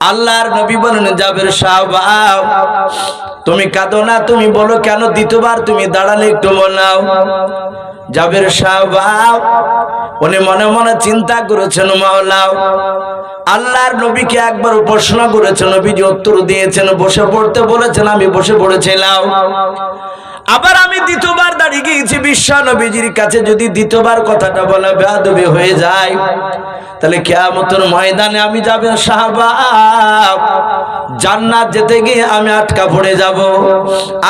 আল্লাহর নবী বলেন, জাবের সাহাব তুমি কাঁদো না, তুমি বলো কেন দ্বিতীয়বার তুমি দাঁড়ালে একটু মনাও জাবের সাহাব উনি মনে মনে চিন্তা করেছেন মাওলাও আল্লাহর নবীকে একবার প্রশ্ন করেছেন, নবীজি উত্তর দিয়েছেন, বসে পড়তে বলেছেন, আমি বসে পড়েছিলাম। আবার আমি দ্বিতীয়বার দাঁড়িয়ে গিয়েছি বিশ্ব নবীজির কাছে যদি দ্বিতীয়বার কথাটা বলা বেয়াদবি হয়ে যায় তাহলে কেয়ামতের ময়দানে আমি যাবে, সাহাবা। জান্নাত যেতে গিয়ে আমি আটকা পড়ে যাব।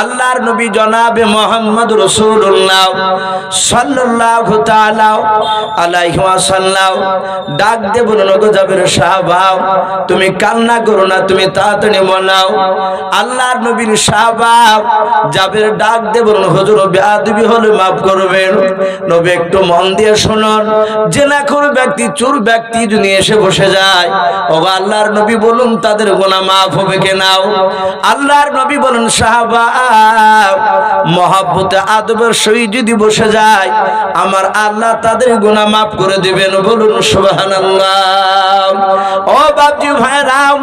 আল্লাহর নবী জনাবে মোহাম্মদ রসুল্লাহ সাল্লাল্লাহু তাআলা আলাইহি ডাক দে বলুন ওগো যাবের সাহাবা, তুমি কান্না করো না, তুমি তাড়াতাড়ি মনাও আল্লাহর নবীর সাহাবা যাবের ডাক দে বলুন হুজুর বেয়াদবি হলে মাফ করবেন। নবী একটু মন দিয়ে শুনুন জেনাখোর ব্যক্তি চুর ব্যক্তি যদি এসে বসে যায়। ও আল্লাহর নবী বলুন, তাদের গোনা মাফ হবে কেনাও আল্লাহর নবী বলুন, সাহাবা, মহাব্বতে আদবের সই যদি বসে যায়, আমার আল্লাহ তাদের গোনা মাফ করে দিবেন, বলুন, সুবহানাল্লাহ। ও বাপজি ভাইরাম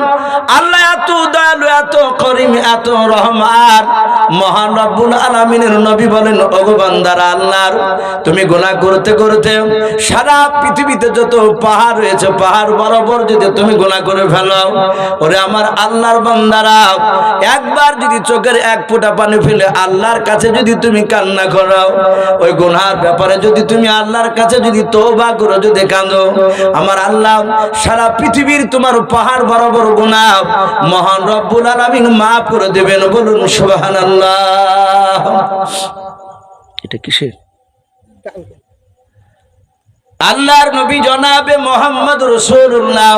আল্লাহ এত দয়ালু, এত করিম, এত রহমান, মহান রব্বুল আলামিনের নবী বলেন, ওগো বান্দারা, আল্লাহর, তুমি গোনা করতে করতে সারা পৃথিবীতে যত পাহাড় রয়েছে, পাহাড় বরাবর যদি তুমি গোনা করে ফেলো, ওরে আমার আল্লাহর বান্দারা, একবার যদি চোখের এক ফোঁটা পানি ফেলে আল্লাহর কাছে যদি তুমি কান্না করো, ওই গুনার ব্যাপারে যদি তুমি আল্লাহর কাছে যদি তওবা করো, যদি কাঁদো, আমার আল্লাহ সারা পৃথিবীর তোমার পাহাড় বরাবর গুনাহ মহান রব্বুল আলামিন মাফ করে দেবেন, বলুন সুবহানাল্লাহ। এটা কিসের? আল্লাহর নবী জনাবে মোহাম্মদ রসুল্লাহ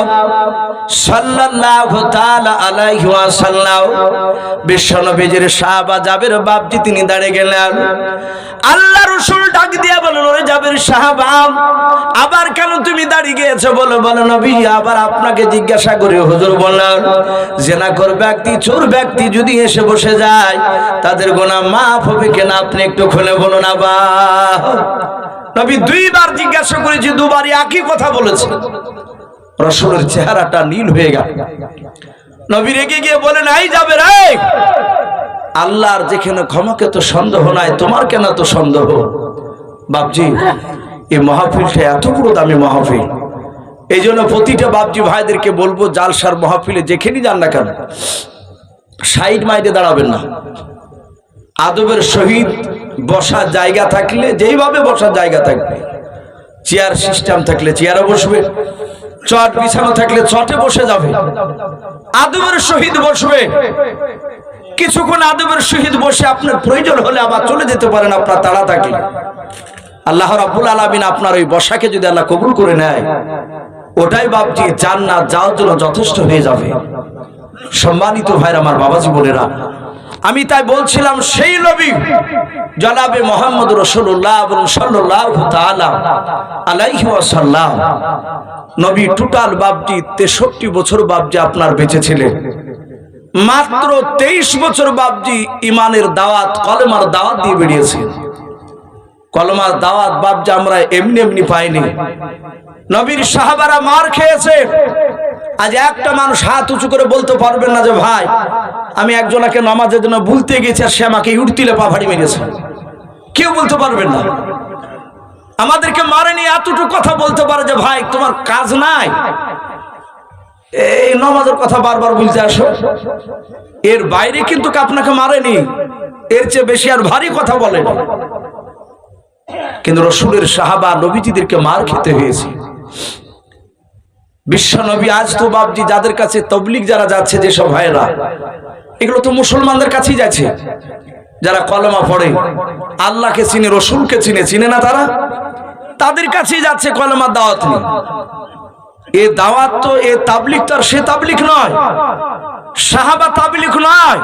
সাল্লাল্লাহু তাআলা আলাইহি ওয়াসাল্লাম। বিশ্ব নবীজির সাহাবা জাবের বাপজি তিনি দাঁড়িয়ে গেলেন। আল্লাহ রসুল ডাক দিয়া বলেন ওরে জাবের সাহাবা, আবার কেন তুমি দাঁড়িয়ে গিয়েছো? বলো বলো নবী, আবার আপনাকে জিজ্ঞাসা করি। হুজুর বললেন জেনাকর ব্যক্তি, চোর ব্যক্তি যদি এসে বসে যায়, তাদের গোনা মাফ হবে কেন? আপনি একটু খুলে বলুন আবার। নবী দুইবার জিজ্ঞাসা করেছি দুবারই একই কথা বলেছে। রসুলের চেহারাটা নীল হয়ে গেল। নবী রেগে গিয়ে বলেন, এই যাবে রে। আল্লাহর যেখানে ক্ষমাকে তো সন্দেহ নাই, তোমার কেন তো সন্দেহ? বাপজি, এই মাহফিলটা এত বড় দামি মাহফিল। এই জন্য প্রতিটা বাপজি ভাইদেরকে বলব, জালসার মাহফিলে যেখানেই যান না কেন, সাইড মাইডে দাঁড়াবেন না। আদবের সহিত বসার জায়গা থাকলে, যেইভাবে বসার জায়গা থাকবে। চেয়ার সিস্টেম থাকলে চেয়ারে বসবে, চট বিছানো থাকলে চটে বসে যাবে। আদবের সহিত বসবে। কিছুক্ষণ আদবের সহিত বসে আপনার প্রয়োজন হলে আবার চলে যেতে পারেন আপনার তাড়া থাকলে। আল্লাহ রাব্বুল আলামিন আপনার ওই বসাকে যদি আল্লাহ কবুল করে নেয়, ওটাই ভাবছি জান্নাত যাওয়ার জন্য যথেষ্ট হয়ে যাবে। সম্মানিত ভাইরা আমার বাবাজি বোনেরা আমি তাই বলছিলাম, সেই নবী জনাবে মোহাম্মদ রসুল্লাহ এবং সাল্লাহ আলাইহি ওয়াসাল্লাম। নবী টোটাল বাপজি তেষট্টি বছর বাপজি আপনার বেঁচে ছিলেন মাত্র তেইশ বছর বাপজি ইমানের দাওয়াত, কলেমার দাওয়াত দিয়ে বেরিয়েছে কলমার দাওয়াত বাপজি আমরা এমনি এমনি পাইনি। নবীর সাহাবারা মার খেয়েছে। আজ একটা মানুষ হাত উঁচু করে বলতে পারবেন না যে, ভাই, আমি একজনকে নামাজের জন্য ভুলতে গেছি আর সে আমাকে উঠতিলে পা ভাড়ি মেরেছে। কেউ বলতে পারবেন না। আমাদেরকে মারেনি, এতটুকু কথা বলতে পারে যে, ভাই, তোমার কাজ নাই। এই নামাজের কথা বারবার বলতে আসো। এর বাইরে কিন্তু আপনাকে মারেনি। এর চেয়ে বেশি আর ভারী কথা বলেন। কিন্তু রসুলের সাহাবা নবীজিদেরকে মার খেতে হয়েছে। বিশ্ব নবী আজ তো বাবজি যাদের কাছে তবলিক যারা যাচ্ছে যেসব ভাইরা এগুলো তো মুসলমানদের কাছেই যাচ্ছে, যারা কলমা পড়ে। আল্লাহকে চিনে, রসুলকে চিনে চিনে না তারা? তাদের কাছেই যাচ্ছে কলমার দাওয়াত এ দাওয়াত তো, এ তাবলিক তো আর সে তাবলিক নয়। সাহাবা তাবলিক নয়।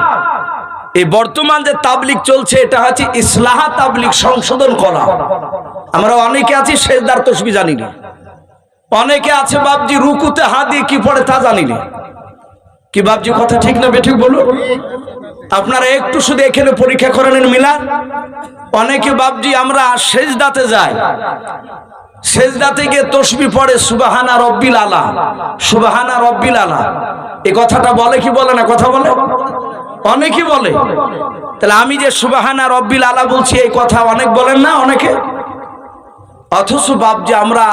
এই বর্তমান যে তাবলিক চলছে, এটা হচ্ছে ইসলাহা তাবলিক সংশোধন করা। আমরা অনেকে আছি শেষদার তসবি জানি না। অনেকে আছে বাবজি রুকুতে হাত দিয়ে কি পড়ে তা জানি না। কি বাবজি কথা ঠিক না বেঠিক বলুন? আপনারা একটু শুধু এখানে পরীক্ষা করে নেন মিলান। অনেকে বাবজি আমরা সেজদাতে যাই। সেজদাতে গিয়ে তসবি পড়ে, সুবাহানা রব্বিল আলা। সুবাহানা রব্বিল আলা। এই কথাটা বলে কি বলে না? কথা বলে? অনেকে বলে। তাহলে আমি যে সুবাহানা রব্বিল আলা বলছি, এই কথা অনেক বলেন না অনেকে? অথচ বাপ যে আমরা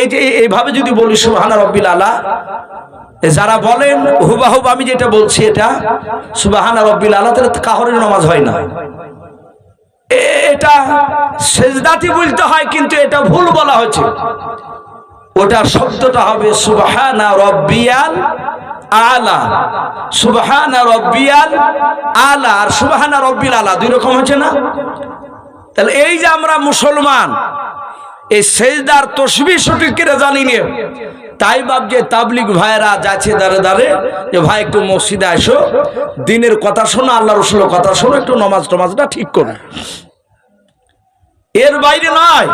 এই যে এইভাবে যদি বলি, সুবাহানা রব্বিল আলা যারা বলেন হুবাহুব আমি যেটা বলছি এটা, সুবাহানা রব্বিল আলা, তাহলে কাহরের নামাজ হয় না। এটা সেজদাতি বলতে হয়, কিন্তু এটা ভুল বলা হয়েছে। ওটা শব্দটা হবে, সুবহানা রব্বিয়াল আলা। সুবহানা রব্বিয়াল আলা, আর সুবহানা রব্বিল আলা, দুই রকম হচ্ছে না? তাহলে এই যে আমরা মুসলমান, এই সেজদার তসবি সঠিক করে জানি নে। তাই বাপ যে তাবলিক ভাইরা যাচ্ছে দাঁড়ে দাঁড়ে যে ভাই একটু মসজিদে আসো, দিনের কথা শোনো, আল্লাহ রসুলের কথা শোনো, একটু নমাজ টমাজটা ঠিক করো। এর বাইরে নয়,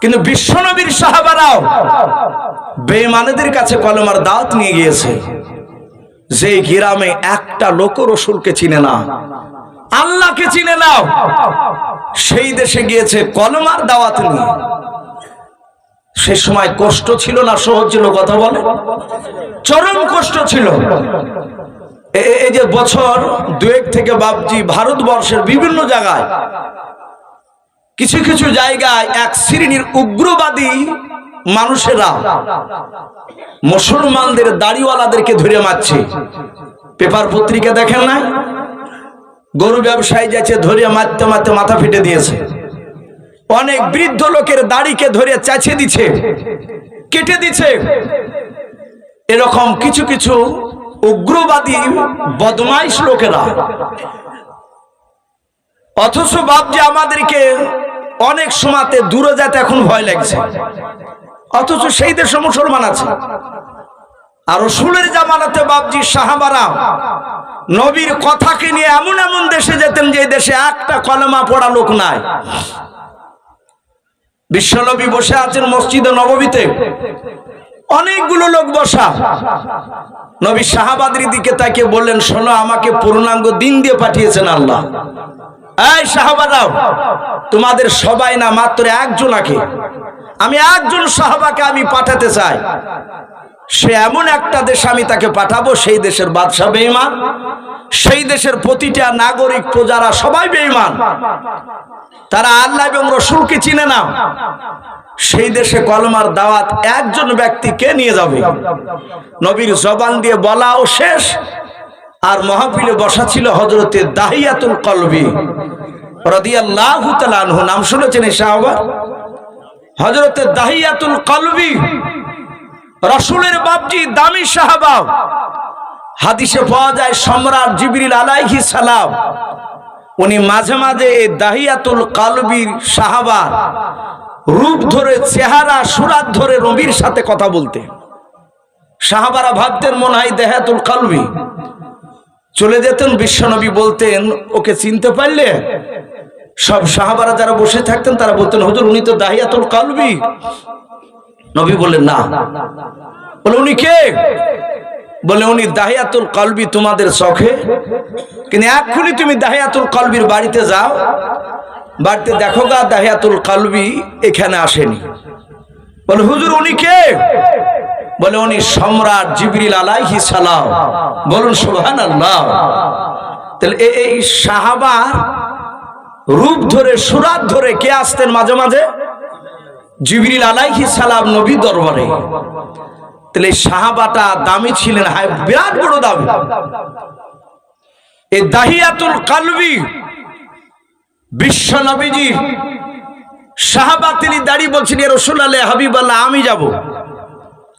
কিন্তু বিশ্বনবীর সাহাবারাও বেমানেদের কাছে কলমার দাঁত নিয়ে গিয়েছে। যে গ্রামে একটা লোক রসুলকে চিনে না। আল্লাহকে চিনে নাও। সেই দেশে গিয়েছে কলমার দাওয়াত নিয়ে। সে সময় কষ্ট ছিল না, সহজ ছিল, কথা বলে? চরম কষ্ট ছিল। এই যে বছর দুয়েক থেকে বাবজি ভারতবর্ষের বিভিন্ন জায়গায়, কিছু কিছু জায়গায় এক শ্রেণির উগ্রবাদী মানুষেরা মুসলমানদের দাড়িওয়ালাদেরকে ধরে মারছে। পেপার পত্রিকা দেখেন না গরু ব্যবসায়ী যাচ্ছে ধরে মারতে মারতে মাথা ফেটে দিয়েছে। অনেক বৃদ্ধ লোকের দাড়িকে ধরে চেঁচে দিচ্ছে, কেটে দিচ্ছে। এরকম কিছু কিছু উগ্রবাদী, বদমাইশ লোকেরা। অথচ বাপ যে আমাদেরকে অনেক সময়তে দূরে যেতে এখন ভয় লাগছে। অথচ সেই দেশে মুসলমান আছে। আর রসুলের জামানাতে বাপজি সাহাবারা নবীর কথাকে নিয়ে এমন এমন দেশে যেতেন যে দেশে একটা কলমা পড়া লোক নাই। বিশ্বনবী বসে আছেন মসজিদে নববীতে। অনেকগুলো লোক বসা। নবী শাহাবাদের দিকে তাকে বললেন, শোনো, আমাকে পূর্ণাঙ্গ দিন দিয়ে পাঠিয়েছেন আল্লাহ। এই সাহাবারাও তোমাদের সবাই না, মাত্র একজনাকে আমি একজন সাহাবাকে আমি পাঠাতে চাই। সে এমন একটা দেশ আমি তাকে পাঠাবো, সেই দেশের বাদশাহ বেঈমান। সেই দেশের প্রতিটা নাগরিক, প্রজারা সবাই বেঈমান। তারা আল্লাহ এবং রসুলকে চিনে না সেই দেশে কলমার দাওয়াত একজন ব্যক্তিকে নিয়ে যাবে? নবীর জবান দিয়ে বলাও শেষ। আর মহাপিলে বসা ছিল হজরতে দাহিয়াতুল কলবি। রাদিয়াল্লাহু নাম শুনেছেন এই সাহাবা? হজরতে দাহিয়াতুল কলবি। রসুলের বাপজি দামি সাহাবা হাদিসে পাওয়া যায় সম্রাট জিবরিল আলাইহি সালাম। উনি মাঝে মাঝে দাহিয়াতুল কালবির সাহাবা, রূপ ধরে, চেহারা, সুরাত ধরে রবির সাথে কথা বলতে সাহাবারা ভাবতেন, মনে হয় দেহাতুল কালবি। চলে যেতেন, বিশ্বনবী বলতেন, ওকে চিনতে পারলে? সব সাহাবারা যারা বসে থাকতেন, তারা বলতেন, হুজুর, উনি তো দাহিয়াতুল কালবি। নবী বললেন না। বলে উনি কে? বলে উনি দাহিয়াতুল কলবি তোমাদের চোখে। কিন্তু এক্ষুনি তুমি দাহিয়াতুল কলবির বাড়িতে যাও। বাড়িতে দেখো গা দাহিয়াতুল কলবি এখানে আসেনি। বলে হুজুর উনি কে? বলে উনি সম্রাট জিবরিল আলাইহি সালাম। বলুন সুবহানাল্লাহ। তাহলে এ- এই সাহাবার রূপ ধরে সুরাত ধরে কে আসতেন মাঝে মাঝে? জিবরিল আলাইহি সালাম নবী দরবারে। তাহলে সাহাবাটা দামি ছিলেন, হায়, বিরাট বড় দামি। এই দাহিয়াতুল কালবি, বিশ্ব নবীজি, সাহাবা তিনি দাঁড়িয়ে বলছেন এ রসুল আল্লাহ হাবিব আল্লাহ আমি যাব।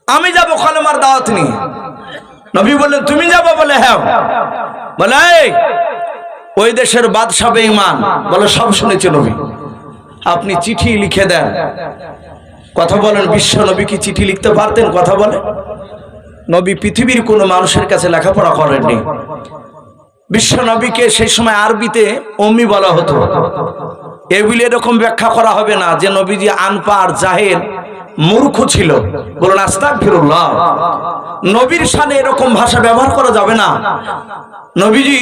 আমি যাব কলমার দাওয়াত নিয়ে। নবী বললেন, তুমি যাব বলে হ্যাঁ। বলে ওই দেশের বাদশাহ বেঈমান। বলে, সব শুনেছে নবী। আপনি চিঠি লিখে দেন। কথা বলেন বিশ্ব নবী কি চিঠি লিখতে পারতেন? কথা বলে নবী পৃথিবীর কোনো মানুষের কাছে লেখাপড়া করেননি। বিশ্ব নবীকে সেই সময় আরবিতে অম্মি বলা হতো। এগুলি এরকম ব্যাখ্যা করা হবে না যে নবীজি আনপার জাহের মূর্খ ছিল। বলুন আস্তাক ফিরুল্লাহ নবীর সানে এরকম ভাষা ব্যবহার করা যাবে না। নবীজি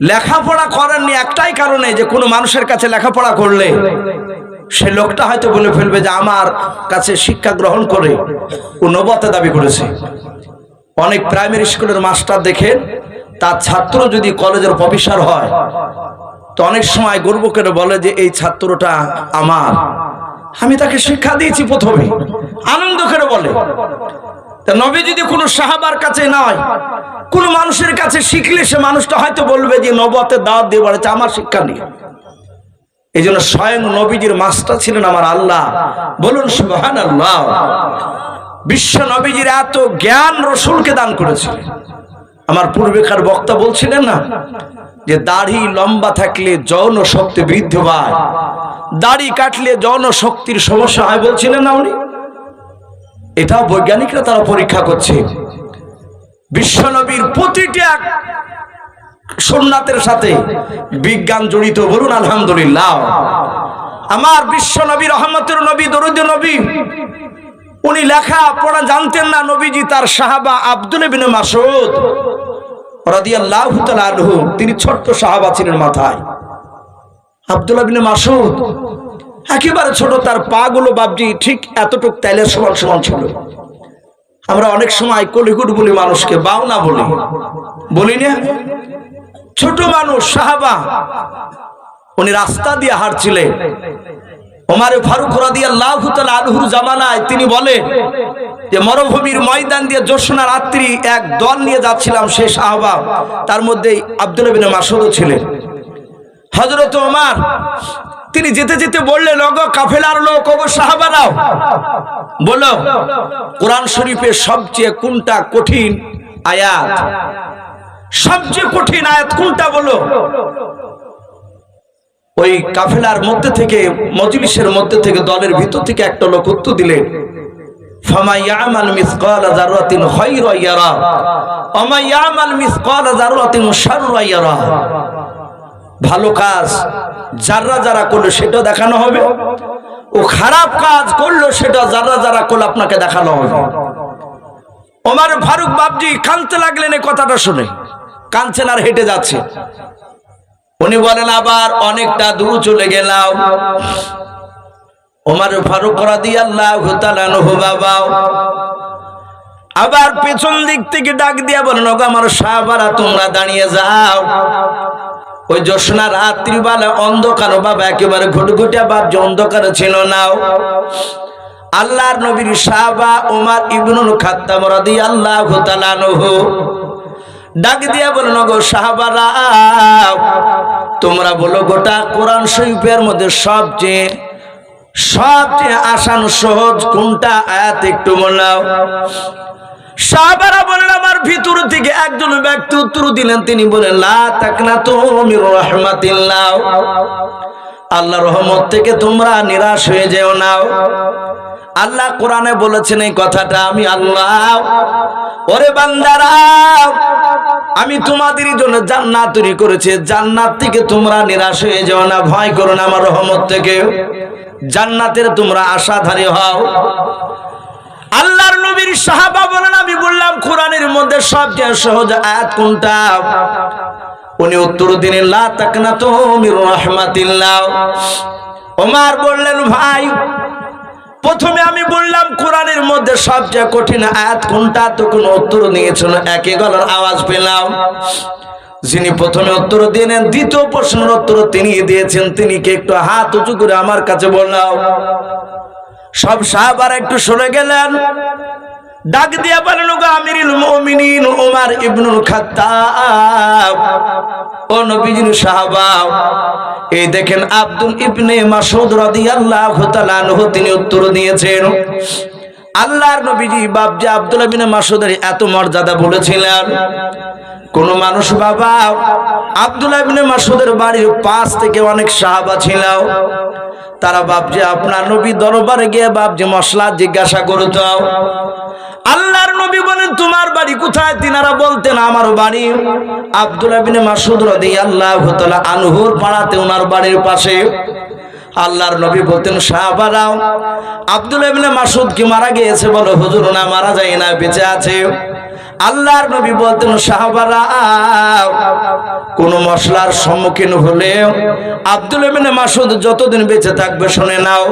লেখাপড়া করেননি একটাই কারণে যে কোনো মানুষের কাছে লেখাপড়া করলে সে লোকটা হয়তো বলে ফেলবে যে আমার কাছে শিক্ষা গ্রহণ করে ও নবতে দাবি করেছে। অনেক প্রাইমারি স্কুলের মাস্টার দেখেন তার ছাত্র যদি কলেজের প্রফেসর হয়, তো অনেক সময় গর্ব করে বলে যে এই ছাত্রটা আমার। আমি তাকে শিক্ষা দিয়েছি প্রথমে। আনন্দ করে বলে। নবী যদি কোনো সাহাবার কাছে নয় কোন মানুষের কাছে শিখলে সে মানুষটা হয়তো বলবে যে নবতের দাওয়াত দিয়ে বলেছে আমার শিক্ষা নিয়ে এই জন্য স্বয়ং নবীজির মাস্টার ছিলেন আমার আল্লাহ। বলুন সুবহান আল্লাহ বিশ্ব নবীজির এত জ্ঞান রসুলকে দান করেছিলেন আমার পূর্বেকার বক্তা বলছিলেন না যে, দাড়ি লম্বা থাকলে যৌন শক্তি বৃদ্ধি পায়, দাড়ি কাটলে যৌন শক্তির সমস্যা হয় বলছিলেন না উনি? এটাও বৈজ্ঞানিকরা তারা পরীক্ষা করছে। বিশ্বনবীর প্রতিটা এক সোননাথের সাথে বিজ্ঞান জড়িত। বলুন, আলহামদুলিল্লাহ। আমার বিশ্ব নবী রহমতের নবী দরুদ নবী, উনি লেখা, পড়া জানতেন না নবীজি, তার সাহাবা আব্দুল মাসুদ তিনি ছোট্ট সাহাবা ছিলেন মাথায়। আব্দুল্লাহ বিন মাসুদ একেবারে ছোট, তার পা গুলো বাবজি ঠিক এতটুক তেলের সমান সমান ছিল। আমরা অনেক সময় কলিগুট বলি মানুষকে বাউনা বলি। বলি না? ছোট মানুষ, সাহাবা, উনি রাস্তা দিয়ে হাঁটছিলেন। ওমারে ফারুক আনহুর জামানায় তিনি বলে যে, মরুভূমির ময়দান দিয়ে জ্যোৎস্না রাত্রি এক দল নিয়ে যাচ্ছিলাম সেই সাহাবা। তার মধ্যে আব্দুল বিন মাসুদও ছিলেন। হযরত ওমর তিনি যেতে যেতে বললেন অগ কাফেলার লোক অগ সাহাবারাও। বলো কোরআন শরীফের সবচেয়ে কোনটা কঠিন আয়াত? সবচেয়ে কঠিন আয়াত কোনটা? বলো ওই কাফেলার মধ্যে থেকে, মজলিসের মধ্যে থেকে, দলের ভিতর থেকে একটা লোক উত্তর দিলেন ইয়ারা। ভালো কাজ যারা যারা করল সেটা দেখানো হবে। ও খারাপ কাজ করল সেটা যারা যারা করল আপনাকে দেখানো হবে। ওমার ফারুক বাবজি কানতে লাগলেন এই কথাটা শুনে। কানছেন আর হেঁটে যাচ্ছে। উনি বলেন, আবার অনেকটা দূর চলে গেলাম। ওমার ফারুক রাদিয়াল্লাহু তাআলা আনহু বাবা, আবার পেছন দিক থেকে ডাক দিয়া বলেন, ওগো আমার সাহাবারা, তোমরা দাঁড়িয়ে যাও। ওই জ্যোৎস্না রাত্রিবেলা অন্ধকার বাবা একেবারে ঘুটঘুটে যে অন্ধকার ছিল নাও আল্লাহর নবীর সাহাবা ওমার ইবনুল খাত্তাব রাদিয়াল্লাহু তাআলা আনহু ডাক দিয়া বলেন গো সাহাবারা, তোমরা বলো গোটা কোরআন শরীফের মধ্যে সবচেয়ে সবচেয়ে আসান সহজ কোনটা আয়াত একটু বলাও সাহাবারা বলেন, আমার ভিতর থেকে একজন ব্যক্তি উত্তর দিলেন। তিনি বলেন, লা তাকনা তুমি রহমাতিল্লাহ। আল্লাহ রহমত থেকে তোমরা নিরাশ হয়ে যেও নাও আল্লাহ কোরআনে বলেছেন এই কথাটা, আমি আল্লাহ। ওরে বান্দারা, আমি তোমাদের জন্য জান্নাত তৈরি করেছি। জান্নাত থেকে তোমরা নিরাশ হয়ে যাও না। ভয় করো না আমার রহমত থেকে। জান্নাতের তোমরা আশাধারী হও। আল্লাহর নবীর সাহাবা বলেন, আমি বললাম, কোরআনের মধ্যে সবচেয়ে সহজ আয়াত কোনটা? উনি উত্তর দিলেন, লা তাকনা তুমি রহমাতিল্লাহ। ওমর বললেন, ভাই, প্রথমে আমি বললাম, কোরআনের মধ্যে সবচেয়ে কঠিন আয়াত কোনটা? তো কোনো উত্তর নিয়েছিল একই গলার আওয়াজ পেলাম। যিনি প্রথমে উত্তর দিলেন, দ্বিতীয় প্রশ্নের উত্তর তিনি দিয়েছেন। তিনি কে একটু হাত উঁচু করে আমার কাছে বললাম সব সাহাবার একটু সরে গেলেন। ডাক দিয়া বলেন গো আমিরুল মুমিনিন ওমর ইবনুল খাত্তাব। ও নবীজির সাহাবা, এই দেখেন আব্দুল ইবনে মাসুদ রাদিয়াল্লাহু তাআলা আনহু তিনি উত্তর দিয়েছেন। আল্লাহর নবীজি বাবজি আব্দুল ইবনে মাসুদের এত মর্যাদা বলেছিলেন। কোন মানুষ বাবা, আব্দুল ইবনে মাসুদের বাড়ির পাশ থেকে অনেক সাহাবা ছিল। তারা বাপজি আপনার নবী দরবারে গিয়ে বাপজি মশলা জিজ্ঞাসা করতো আল্লাহর নবী বলেন তোমার বাড়ি কোথায়? তিনারা বলতেন, আমার বাড়ি আব্দুল্লাহ বিন মাসুদ রাদিয়াল্লাহু তাআলা আনহুর পাড়াতে ওনার বাড়ির পাশে। আল্লাহর নবী বলতেন সাহাবারাও আব্দুল ইবনে মাসুদ কি মারা গিয়েছে? বলো, হুজুর, না, মারা যায় না, বেঁচে আছে। আল্লাহর নবী বলতেন, সাহাবারা, কোন মশলার সম্মুখীন হলে আব্দুল ইবনে মাসুদ যতদিন বেঁচে থাকবে, শুনে নাও,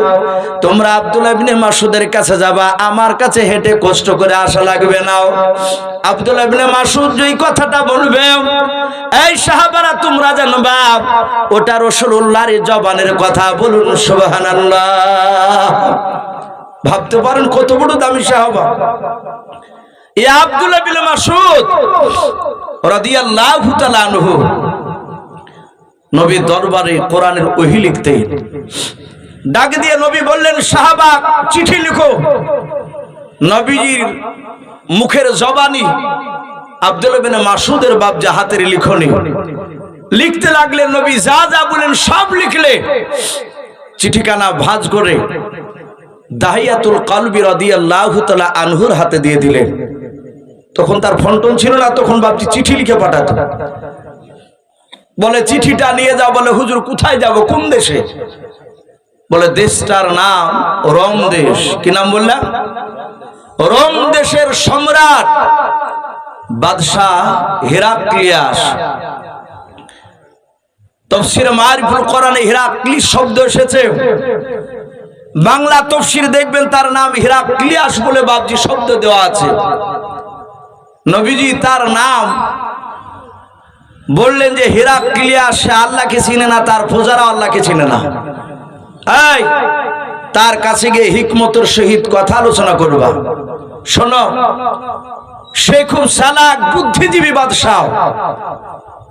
তোমরা আব্দুল ইবনে মাসুদের কাছে যাবা, আমার কাছে হেঁটে কষ্ট করে আসা লাগবে নাও আব্দুল ইবনে মাসুদ যেই কথাটা বলবে, এই সাহাবারা, তোমরা জানবা ওটা রাসূলুল্লাহর জবানের কথা বলুন, সুবহানাল্লাহ। ভাবতে পারেন কত বড় দামি সাহাবা। এ মাসুদ ডাক দিয়ে নবী বললেন, সাহাবা, চিঠি লিখো। মুখের জবানি আব্দুল্লাহ বিন মাসুদের বাপ যা হাতের লিখনি। লিখতে লাগলেন, নবী যা যা বলেন সব লিখলে। চিঠিখানা ভাঁজ করে দাহিয়াতুল কালবি তাআলা আনহুর হাতে দিয়ে দিলেন তখন তার ফন্টন ছিল না, তখন ভাবছি চিঠি লিখে পাঠাতো। বলে, চিঠিটা নিয়ে যাও বলে, হুজুর, কোথায় যাব? কোন দেশে? বলে, দেশটার নাম রোম দেশ। কি নাম বললাম রোম দেশের সম্রাট বাদশাহ হেরাক্লিয়াস। তফসির মারিফুল কোরআনে হিরাক্লিস শব্দ এসেছে। বাংলা তফসির দেখবেন তার নাম হিরাক্লিয়াস বলে বাবজি শব্দ দেওয়া আছে। নবীজি তার নাম বললেন যে, হিরাক্লিয়াস, সে আল্লাহকে চিনে না, তার প্রজারা আল্লাহকে চিনে না। এই, তার কাছে গিয়ে হিকমতর সহিত কথা আলোচনা করবা। শোনো, সে খুব সালাক বুদ্ধিজীবী বাদশাহ।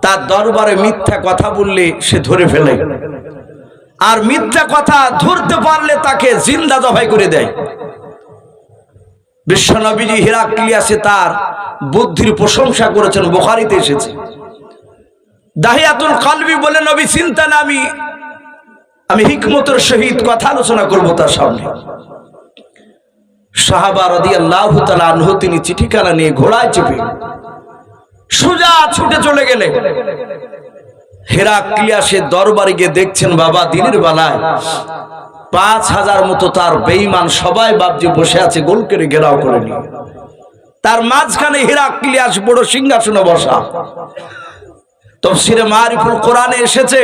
তার দরবারে মিথ্যা কথা বললে সে ধরে ফেলে। আর মিথ্যা কথা ধরতে পারলে তাকে জিন্দা জবাই করে দেয়। বিশ্বনবীজি হিরাক্লিয়াসে তার বুদ্ধির প্রশংসা করেছেন, বোখারিতে এসেছে। দাহিয়াতুল কালবি বলে, নবী, চিন্তা না, আমি হিকমতের সহিত কথা আলোচনা করব তার সামনে। সাহাবা রাদিয়াল্লাহু তাআলা আনহু, তিনি চিঠিখানা নিয়ে ঘোড়ায় চেপে সোজা ছুটে চলে গেলে হেরাক্লিয়াসের দরবারে গিয়ে দেখছেন বাবা দিনের বেলায় পাঁচ হাজার মতো তার বেইমান সবাই বাবজি বসে আছে, গোল করে ঘেরাও করে নিয়ে তার মাঝখানে হেরাক্লিয়াস বড় সিংহাসনে বসা। তফসিরে মারিফুল কোরআনে এসেছে,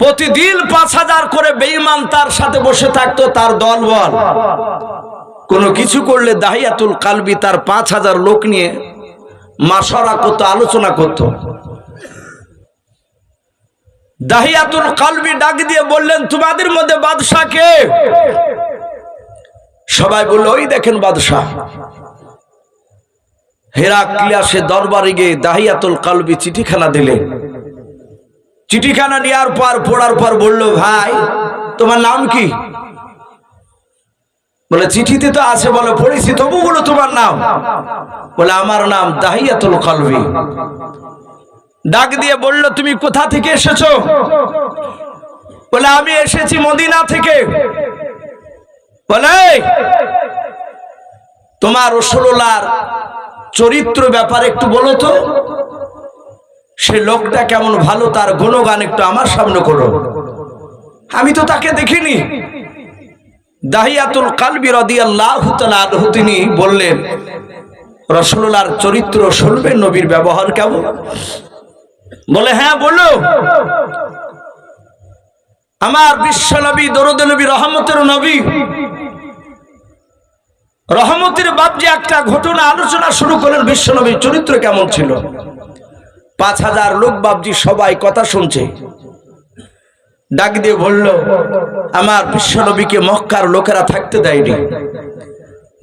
প্রতিদিন পাঁচ হাজার করে বেইমান তার সাথে বসে থাকতো, তার দল বল। কোনো কিছু করলে দাহিয়াতুল কালবি তার পাঁচ হাজার লোক নিয়ে মাসরা করতো আলোচনা করতো। দাহিয়াতুল কালবি ডাক দিয়ে বললেন, তোমাদের মধ্যে বাদশাহ কে? সবাই বলল, ওই দেখেন বাদশাহ। হেরাক্লিয়াসে দরবারে গিয়ে দাহিয়াতুল কালবি চিঠিখানা দিলেন। চিঠিখানা নেওয়ার পর, পড়ার পর বলল, ভাই, তোমার নাম কি? বলে, চিঠিতে তো আছে বলে, পড়েছি, তবু বলো তোমার নাম। বলে, আমার নাম দাহিয়াতুল কালবি। ডাক দিয়ে বলল, তুমি কোথা থেকে এসেছ? বলে, আমি এসেছি মদিনা থেকে। বলে তোমার রসুলার চরিত্র ব্যাপারে একটু বলো তো। সে লোকটা কেমন ভালো, তার গুণগান একটু আমার সামনে করো। আমি তো তাকে দেখিনি। দাহিয়াতুল কালবি রাদিয়াল্লাহু তিনি বললেন রসুলার চরিত্র শুনবেন নবীর ব্যবহার কেমন? বলে হ্যাঁ বলো। আমার বিশ্ব নবী দরদ নবী, রহমতের নবী। রহমতের বাপ যে একটা ঘটনা, আলোচনা শুরু করলেন বিশ্ব নবীর চরিত্র কেমন ছিল? পাঁচ হাজার লোক বাবজি সবাই কথা শুনছে। ডাক দিয়ে বলল, আমার বিশ্ব নবীকে মক্কার লোকেরা থাকতে দেয়নি।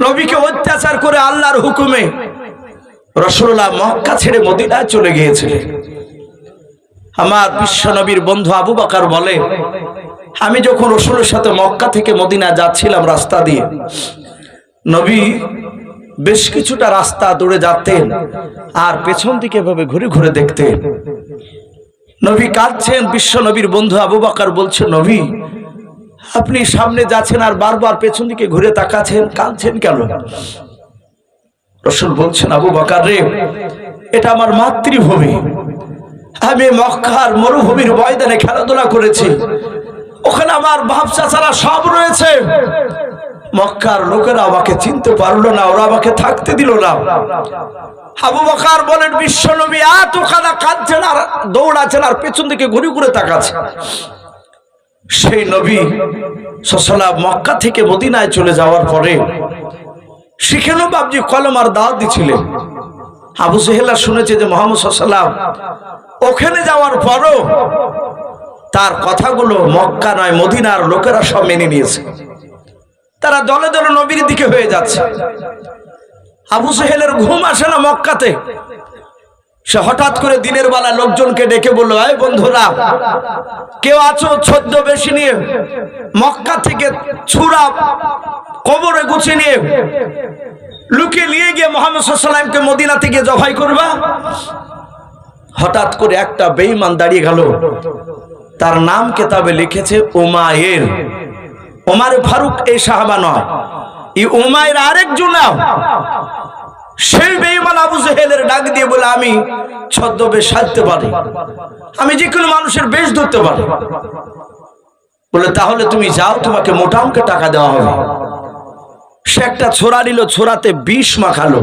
নবীকে অত্যাচার করে আল্লাহর হুকুমে রসুল্লাহ মক্কা ছেড়ে মদিনায় চলে গিয়েছিলেন। আমার বিশ্ব নবীর বন্ধু আবু বাকার বলে, আমি যখন রসুলের সাথে মক্কা থেকে মদিনা যাচ্ছিলাম রাস্তা দিয়ে, নবী বেশ কিছুটা রাস্তা দৌড়ে যাতেন আর পেছন দিকে ভাবে ঘুরে ঘুরে দেখতেন। নবী কাঁদছেন, বিশ্ব নবীর বন্ধু আবু বাকার বলছে, নবী, আপনি সামনে যাচ্ছেন আর বারবার পেছন দিকে ঘুরে তাকাচ্ছেন, কাঁদছেন কেন? রসুল বলছেন, আবু বাকার রে, এটা আমার মাতৃভূমি। আমি মক্কার মরুভূমির ময়দানে খেলাধুলা করেছি। ওখানে আমার বাপ ছাড়া সব রয়েছে। মক্কার লোকেরা আমাকে চিনতে পারল না, ওরা আমাকে থাকতে দিল না। আবু বকার বলেন বিশ্ব নবী এত খানা কাঁদছেন আর দৌড়াচ্ছেন আর পেছন দিকে ঘুরে ঘুরে তাকাচ্ছে। সেই নবী সসলা মক্কা থেকে মদিনায় চলে যাওয়ার পরে সেখানেও বাবজি কলমার দাওয়াত দিছিলেন। আবু সেহেলা শুনেছে যে মোহাম্মদ সাল্লাম ওখানে যাওয়ার পরও তার কথাগুলো মক্কা নয়, মদিনার লোকেরা সব মেনে নিয়েছে। তারা দলে দলে নবীর দিকে হয়ে যাচ্ছে। আবু সেহেলের ঘুম আসে না মক্কাতে। সে হঠাৎ করে দিনের বেলা লোকজনকে ডেকে বলল, এই বন্ধুরা, কেউ আছো? ছদ্ম বেশি নিয়ে। মক্কা থেকে ছুরা কবরে গুছে নিয়ে। লুকিয়ে নিয়ে গিয়ে মোহাম্মদ সাল্লামকে মদিনা থেকে জবাই করবা? হঠাৎ করে একটা বেঈমান দাঁড়িয়ে গেল। তার নাম কেতাবে লিখেছে ওমায়ের ওমার ফারুক এই সাহাবা নয়। এই ওমায়ের আরেকজন নাম সেই বেঈমান আবু জেহেলের ডাক দিয়ে বলে, আমি ছদ্মবেশ সাজতে পারি। আমি যে কোনো মানুষের বেশ ধরতে পারি। বলে, তাহলে তুমি যাও, তোমাকে মোটা অঙ্কে টাকা দেওয়া হবে। সে একটা ছোড়া নিল, ছোড়াতে বিষ মাখালো।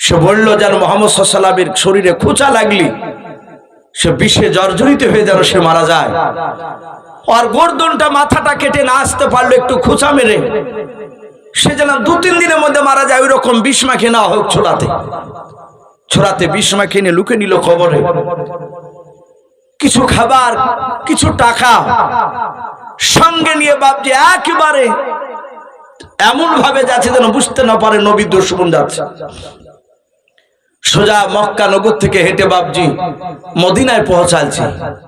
সে বলল, যেন মোহাম্মদ সাল্লামের শরীরে খোঁচা লাগলি সে বিষে জর্জরিত হয়ে যেন সে মারা যায়। আর গর্দনটা মাথাটা কেটে না আসতে পারল একটু খোঁচা মেরে। সে যেন দু তিন দিনের মধ্যে মারা যায় ওই রকম বিষ না হোক ছোড়াতে ছোড়াতে বিষ মাখে নিয়ে লুকে নিল খবরে কিছু খাবার, কিছু টাকা সঙ্গে নিয়ে বাপজি একেবারে এমন ভাবে যাচ্ছে যেন বুঝতে না পারে নবী দুশ্মন যাচ্ছে। সোজা মক্কা নগর থেকে হেঁটে বাবজি মদিনায় পৌঁছালছে।